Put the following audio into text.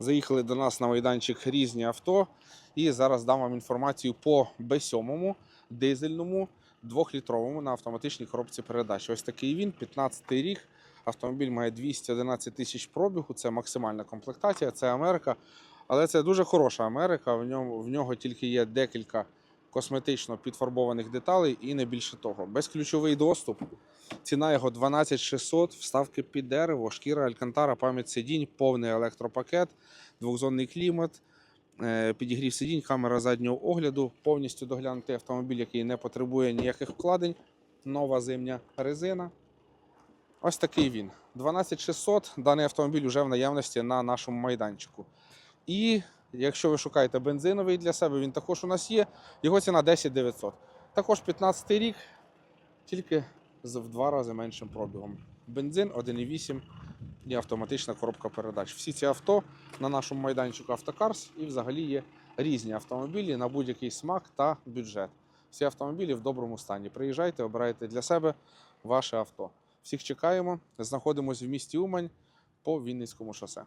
Заїхали до нас на майданчик різні авто. І зараз дам вам інформацію по Б7 дизельному 2-літровому на автоматичній коробці передач. Ось такий він, 15-й рік. Автомобіль має 211 тисяч пробігу. Це максимальна комплектація, це Америка. Але це дуже хороша Америка. В ньому в нього тільки є декілька косметично підфарбованих деталей і не більше того. Безключовий доступ. Ціна його 12600, вставки під дерево, шкіра Алькантара, пам'ять сидінь, повний електропакет, двохзонний клімат, е, підігрів сидінь, камера заднього огляду, повністю доглянутий автомобіль, який не потребує ніяких вкладень. Нова зимня резина. Ось такий він. 12600. Даний автомобіль вже в наявності на нашому майданчику. І якщо ви шукаєте бензиновий для себе, він також у нас є. Його ціна 10900. Також 15 рік, тільки з в два рази меншим пробігом. Бензин 1,8 і автоматична коробка передач. Всі ці авто на нашому майданчику Автокарс і взагалі є різні автомобілі на будь-який смак та бюджет. Всі автомобілі в доброму стані. Приїжджайте, обирайте для себе ваше авто. Всіх чекаємо. Знаходимося в місті Умань по Вінницькому шосе.